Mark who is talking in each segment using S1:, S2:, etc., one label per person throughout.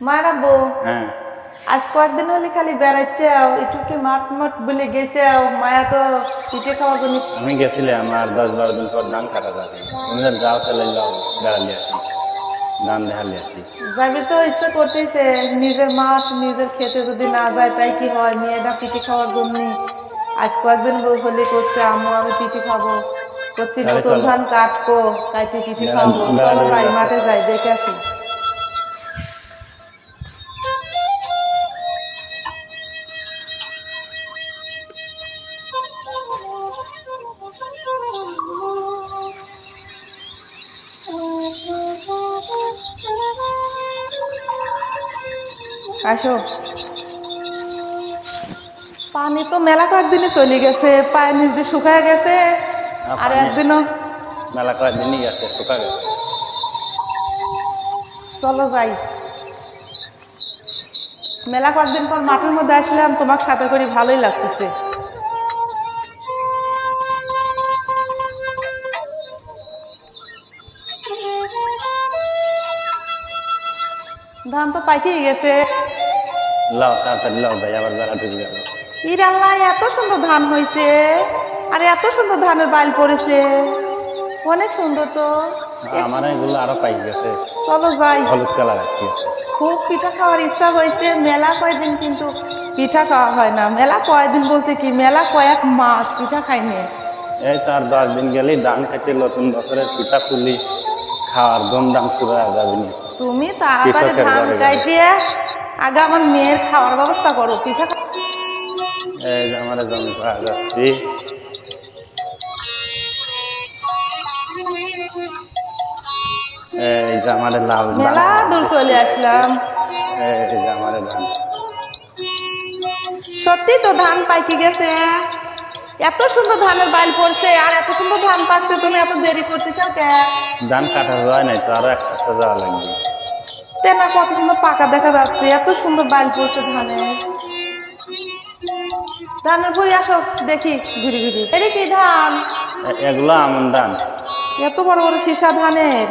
S1: মায়েরা বউ
S2: হ্যাঁ।
S1: আজ কয়েকদিন হলে খালি বেড়াচ্ছে একটু কি মাঠ মাঠ বলে গেছে মায়া তো পিঠে খাওয়ার জন্য।
S2: আমি গেছিলাম আর দশ বারো দিন পর ধান কাটা যাবে। তুমি তো যাও যাও বেড়ালি আসি। ধান দেখালি আসি।
S1: যাবি তো ইচ্ছে করতেছে। নিজের মাঠ নিজের খেতে যদি না যায় তাই কি হয়? মেয়েটা পিঠে খাওয়ার জন্য। আজ কয়েকদিন বউ হলে করছে আম্মু আমি পিঠে খাব। করছি নতুন। ধান কাটবো কাইটে পিঠে খাব। মাঠে যাই দেখে আসি। আসো। পানি তো মেলা কয়েকদিনে চলে গেছে পায়ে নিচ দিয়ে শুকায় গেছে আর একদিনও
S2: মেলা কয়েকদিনই গেছে শুকা গেছে।
S1: চলো যাই। মেলা কয়েকদিন পর মাঠের মধ্যে আসলাম তোমাকে সাথে করি ভালোই লাগতেছে। ধান তো পাইকেই গেছে।
S2: লাও তাড়াতাড়ি লাও ভাই আবার বেড়া ঢুকে গেল।
S1: ইর আল্লাহ এত সুন্দর ধান হয়েছে আর এত সুন্দর ধানের বাইল পড়েছে। অনেক সুন্দর তো।
S2: আমার এগুলো আরও পাই গেছে।
S1: চলো যাই।
S2: হলুদ কালার আছে
S1: খুব পিঠা খাওয়ার ইচ্ছা হয়েছে মেলা কয়দিন কিন্তু পিঠা খাওয়া হয় না। মেলা কয়দিন বলতে কি মেলা কয়েক মাস পিঠা খাইনি
S2: এই তার দশ দিন গেলেই ধান খেতে নতুন বছরের পিঠা পুলি খাওয়ার ধুমধাম শুরু হয়ে যাবে।
S1: তুমি তাড়াতাড়ি ধান। কাটিয়ে আগে আমার মেয়ের খাওয়ার ব্যবস্থা করো পিঠা
S2: এই যে আমার জমি পাওয়া যাচ্ছি। এই যে আমার লাল
S1: মেলা দূর চলে আসলাম।
S2: এই যে আমার ধান।
S1: সত্যি তো ধান পাইকে গেছে। এত সুন্দর ধানের বাইল পড়ছে আর এত সুন্দর ধান পাচ্ছে তুমি এত দেরি করতেছো কে?
S2: ধান কাটা যায় নাই তো আরও এক সপ্তাহ যাওয়া লাগবে।
S1: তেনা কত সুন্দর পাকা দেখা যাচ্ছে এত সুন্দর বাইল পড়ছে ধানের ধানের বই আসো দেখি ঘুরি ঘুরি। এটি কি ধান?
S2: এগুলো আমন ধান।
S1: এত বড় বড় সীসা ধানের।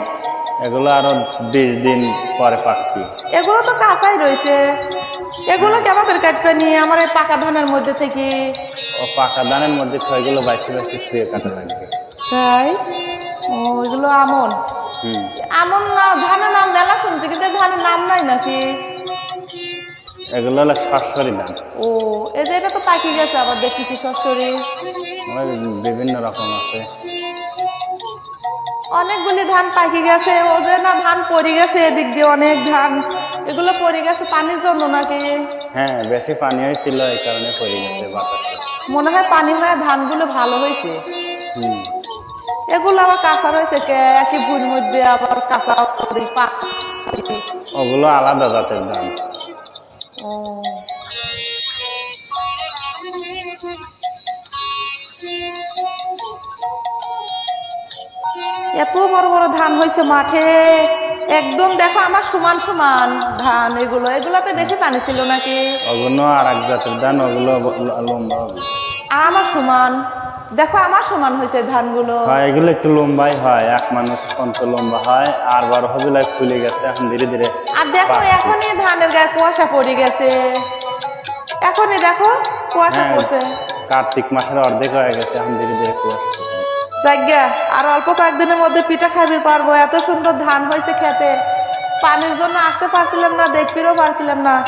S2: এগুলো আরও বিশ দিন পরে পাকতি
S1: এগুলো তো কাঁচাই রয়েছে। এগুলো কেমন করে কাটবে নিয়ে আমার এই পাকা ধানের মধ্যে থেকে।
S2: ও পাকা ধানের মধ্যে এগুলো বাইশে বাইশে ছুঁয়ে কাটা লাগবে
S1: তাই? ও এগুলো আমন? আমন না ধানের নাম মেলা শুনছি কিন্তু ধানের নাম নাই নাকি?
S2: এগুলো হলো সরসরি ধান।
S1: ও এই যে এটা তো পাকি গেছে আবার দেখতেছি সরাসরি।
S2: বিভিন্ন রকম আছে।
S1: অনেকগুলি ধান পাকি গেছে ও যে না ধান পড়ে গেছে এদিক দিয়ে অনেক ধান। এগুলো পড়ে গেছে পানির জন্য নাকি?
S2: হ্যাঁ বেশি পানি হয়েছিল এই কারণে পড়ে গেছে বাতাসে।
S1: মনে হয় পানি হয়ে ধানগুলো ভালো হয়েছে।
S2: হুম।
S1: এগুলো আবার কাঁচা রয়েছে কে? একই ভুল মধ্যে আবার কাঁচা পাক
S2: ওগুলো আলাদা জাতের ধান।
S1: ও। এত বড় বড় ধান হয়েছে মাঠে। একদম দেখো আমার সমান সমান ধান এগুলো। এগুলোতে বেশি পানি ছিল নাকি?
S2: ওগুলো আর এক জাতের ধান ওগুলো লম্বা
S1: আমার সমান। দেখো আমার সমান হয়েছে ধানগুলো।
S2: হয় এগুলো একটু লম্বাই হয়। এক মানুষ লম্বা হয়। আর বড় হবে লাইক ফুলে গেছে এখন ধীরে ধীরে
S1: আর দেখো। এখনই ধানের গায়ে কুয়াশা পড়ে গেছে। এখনই দেখো কুয়াশা
S2: হ্যাঁ
S1: পড়ছে।
S2: কার্তিক মাসের অর্ধেক হয়ে গেছে এখন ধীরে ধীরে কুয়াশা পড়ছে।
S1: আর অল্প কয়েকদিনের মধ্যে পিঠা খাবি পারব। এত সুন্দর ধান হয়েছে খেতে। পানির জন্য আসতে পারছিলাম না দেখতেও পারছিলাম না।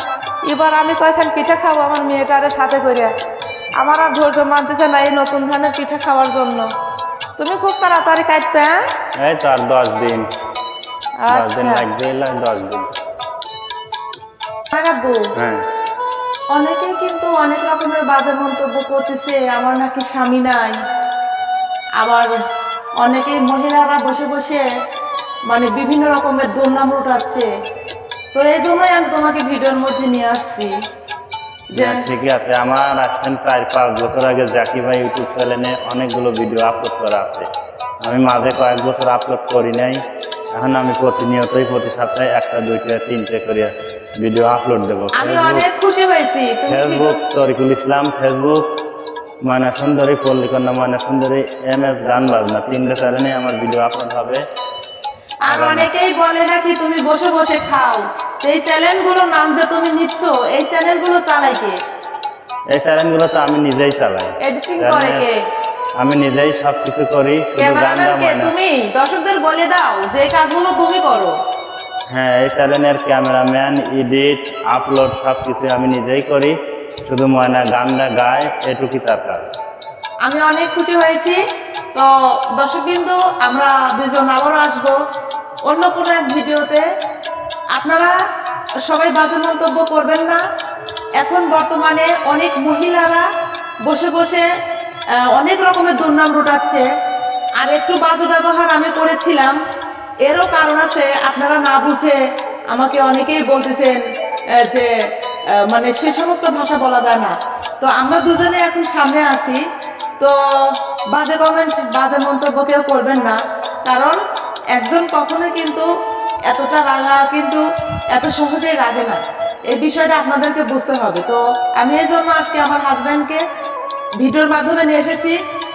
S1: এবার আমি কয়েকখান পিঠা খাব আমার মেয়েটারে সাথে করে। আমার আর ধৈর্য মানতেছে না এই নতুন ধানের পিঠা খাওয়ার জন্য। তুমি খুব তাড়াতাড়ি কাটবে হ্যাঁ?
S2: এই তো আর দশ দিন। দশ দিন
S1: আচ্ছা।
S2: লাগবে দশ দিন। হ্যাঁ।
S1: অনেকেই কিন্তু অনেক রকমের বাজে মন্তব্য করতেছে আমার নাকি স্বামী নাই। আবার অনেকেই মহিলারা বসে বসে মানে বিভিন্ন রকমের দুর্নাম উঠাচ্ছে তো এই জন্যই আমি তোমাকে ভিডিওর মধ্যে নিয়ে আসছি।
S2: হ্যাঁ, ঠিকই আছে। আমার আসছেন চার পাঁচ বছর আগে জাকি ভাই ইউটিউব চ্যানেলে অনেকগুলো ভিডিও আপলোড করা আছে। আমি মাঝে কয়েক বছর আপলোড করি নাই। এখন আমি প্রতিনিয়তই প্রতি সপ্তাহে একটা দুইটা তিনটে করে ভিডিও আপলোড দেবো। ফেসবুক তরিকুল ইসলাম ফেসবুক ময়না সুন্দরী পল্লিকন্যা ময়না সুন্দরী এম এস গান বাজনা। তিনটে চ্যানেলে আমার ভিডিও আপলোড হবে।
S1: আর অনেকেই বলে নাকি তুমি বসে বসে খাও। এই চ্যানেলগুলোর নাম যে তুমি নিচ্ছ এই চ্যানেলগুলো চালাই কে?
S2: এই চ্যানেলগুলো তো আমি নিজেই চালাই।
S1: এডিটিং করে কে?
S2: আমি নিজেই সবকিছু করি শুধু
S1: ক্যামেরাম্যান
S2: গানটা
S1: তুমি? দর্শকদের বলে দাও যে কাজগুলো তুমি করো।
S2: হ্যাঁ এই চ্যানেলের ক্যামেরাম্যান এডিট আপলোড সব কিছু আমি নিজেই করি। শুধু ময়না গানটা গায়, এটুকুই তার কাজ।
S1: আমি অনেক খুশি হয়েছি। তো দর্শক আমরা দুজন আবারও আসব অন্য কোনো এক ভিডিওতে। আপনারা সবাই বাজে মন্তব্য করবেন না। এখন বর্তমানে অনেক মহিলারা বসে বসে অনেক রকমের দুর্নাম রোটাচ্ছে। আর একটু বাজে ব্যবহার আমি করেছিলাম। এরও কারণ আছে, আপনারা না বুঝে আমাকে অনেকেই বলতেছেন যে মানে সে সমস্ত ভাষা বলা যায় না। তো আমরা দুজনে এখন সামনে আছি। তো বাজে কমেন্ট বাজে মন্তব্য কেউ করবেন না। কারণ একজন কখনো কিন্তু এতটা রাগা কিন্তু এত সহজেই রাগে না। এই বিষয়টা আপনাদেরকে বুঝতে হবে। তো আমি এই জন্য আজকে আমার হাজব্যান্ডকে ভিডিওর মাধ্যমে নিয়ে এসেছি।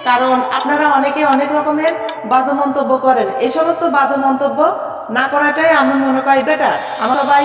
S1: কারণ আপনারা অনেকে অনেক রকমের বাজে মন্তব্য করেন। এই সমস্ত বাজে মন্তব্য না করাটাই আমি মনে করি বেটার আমরা সবাই